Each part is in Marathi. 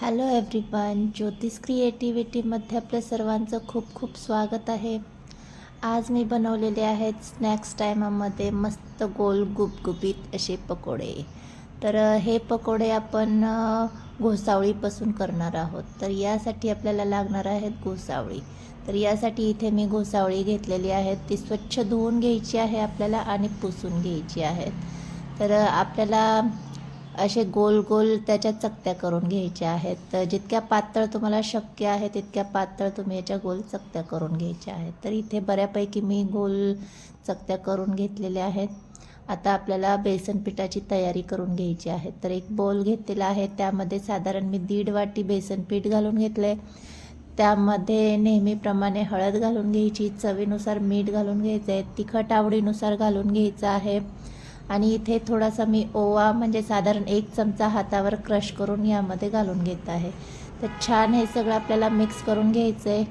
हॅलो एव्हरीवन ज्योतिष क्रिएटिव्हिटीमध्ये आपल्या सर्वांचं खूप खूप स्वागत आहे. आज मी बनवलेले आहेत स्नॅक्स टायमामध्ये मस्त गोल गुबगुबीत असे पकोडे. तर हे पकोडे आपण घोसावळीपासून करणार आहोत. तर यासाठी आपल्याला लागणार आहेत घोसावळी. तर यासाठी इथे मी घोसावळी घेतलेली आहेत. ती स्वच्छ धुवून घ्यायची आहे आपल्याला आणि पुसून घ्यायची आहेत. तर आपल्याला असे गोल गोल त्याच्या चकत्या करून घ्यायच्या आहेत. तर जितक्या पातळ तुम्हाला शक्य आहे तितक्या पातळ तुम्ही याच्या गोल चकत्या करून घ्यायच्या आहेत. तर इथे बऱ्यापैकी मी गोल चकत्या करून घेतलेल्या आहेत. आता आपल्याला बेसन पिठाची तयारी करून घ्यायची आहे. तर एक बोल घेतलेला आहे. त्यामध्ये साधारण मी दीड वाटी बेसन पीठ घालून घेतलं आहे त्यामध्ये नेहमीप्रमाणे हळद घालून घ्यायची चवीनुसार मीठ घालून घ्यायचं आहे तिखट आवडीनुसार घालून घ्यायचं आहे. आणि इथे थोडासा मी ओवा म्हणजे साधारण एक चमचा हातावर क्रश करून यामध्ये घालून घेत आहे. तर छान हे सगळं आपल्याला मिक्स करून घ्यायचं आहे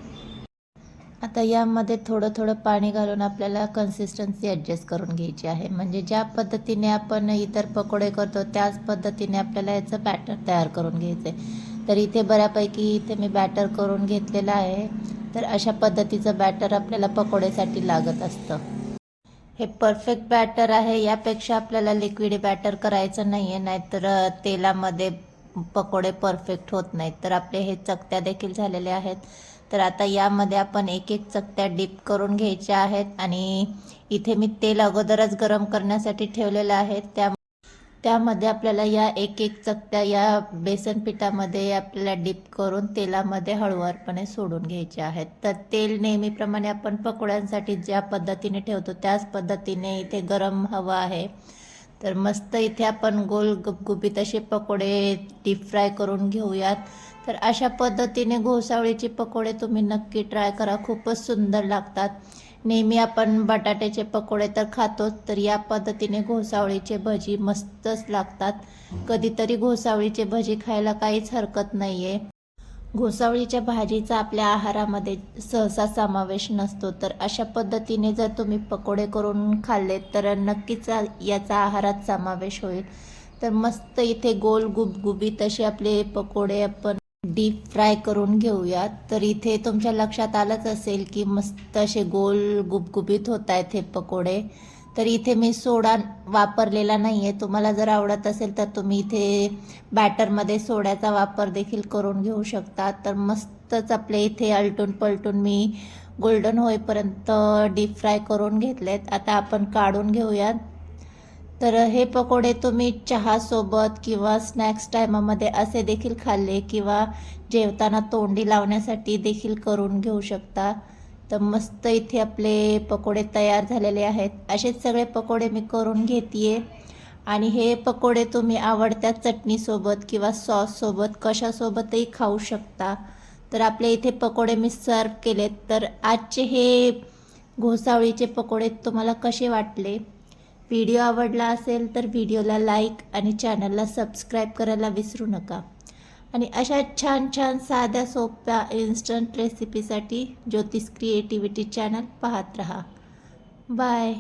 आता यामध्ये थोडं थोडं पाणी घालून आपल्याला कन्सिस्टन्सी ॲडजस्ट करून घ्यायची आहे. म्हणजे ज्या पद्धतीने आपण इतर पकोडे करतो त्याच पद्धतीने आपल्याला याचं बॅटर तयार करून घ्यायचं आहे तर इथे बऱ्यापैकी इथे मी बॅटर करून घेतलेलं आहे. तर अशा पद्धतीचं बॅटर आपल्याला पकोडेसाठी लागत असतं. हे परफेक्ट बॅटर आहे. यापेक्षा आपल्याला लिक्विड बॅटर करायचं नाही आहे नाहीतर तेलामध्ये पकोडे परफेक्ट होत नाहीत. तर आपले हे चकत्या देखील झालेल्या आहेत. तर आता यामध्ये आपण एक एक चकत्या डीप करून घ्यायच्या आहेत आणि इथे मी तेल अगोदरच गरम करण्यासाठी ठेवलेलं आहे. त्या त्यामध्ये आपल्याला या एक एक चकत्या या बेसन पिठामध्ये आपल्याला डिप करून तेलामध्ये हळूवारपणे सोडून घ्यायचे आहेत. तर तेल नेहमीप्रमाणे आपण पकोड्यांसाठी ज्या पद्धतीने ठेवतो त्याच पद्धतीने इथे गरम हवं आहे. तर मस्त इथे आपण गोल गुपगुपीत असे पकोडे डीप फ्राय करून घेऊयात. तर अशा पद्धतीने घोसावळीचे पकोडे तुम्ही नक्की ट्राय करा. खूपच सुंदर लागतात. नेहमी आपण बटाट्याचे पकोडे तर खातोच तर या पद्धतीने घोसावळीचे भजी मस्तच लागतात. कधीतरी घोसावळीचे भजी खायला काहीच हरकत नाही आहे घोसावळीच्या भाजीचा आपल्या आहारामध्ये सहसा समावेश नसतो. तर अशा पद्धतीने जर तुम्ही पकोडे करून खाल्ले तर नक्कीच याचा आहारात समावेश होईल. तर मस्त इथे गोल गुबगुबीत असे आपले पकोडे आपण डीप फ्राय करून घेऊयात. तर इथे तुमच्या लक्षात आलंच असेल की मस्त असे गोल गुबगुबीत होत आहेत हे पकोडे. तर इथे मी सोडा वापरलेला नाही आहे तुम्हाला जर आवडत असेल तर तुम्ही इथे बॅटरमध्ये सोड्याचा वापर देखील करून घेऊ शकता. तर मस्तच आपले इथे अलटून पलटून मी गोल्डन होईपर्यंत डीप फ्राय करून घेतलेत. आता आपण काढून घेऊयात. तर हे पकोडे तुम्ही चहासोबत किंवा स्नॅक्स टायमामध्ये असे देखील खाल्ले किंवा जेवताना तोंडी लावण्यासाठी देखील करून घेऊ शकता. तर मस्त इथे आपले पकोडे तयार झालेले आहेत. असेच सगळे पकोडे मी करून घेते आणि हे पकोडे तुम्ही आवडत्या चटणीसोबत किंवा सॉससोबत कशासोबतही खाऊ शकता. तर आपले इथे पकोडे मी सर्व केलेत. तर आजचे हे घोसावळीचे पकोडे तुम्हाला कसे वाटले? व्हिडिओ आवडला असेल तर व्हिडिओला लाईक आणि चॅनलला सबस्क्राईब करायला विसरू नका. आणि अशा छान छान साध्या सोप्या इन्स्टंट रेसिपीसाठी ज्योतिष क्रिएटिव्हिटी चॅनल पाहत रहा. बाय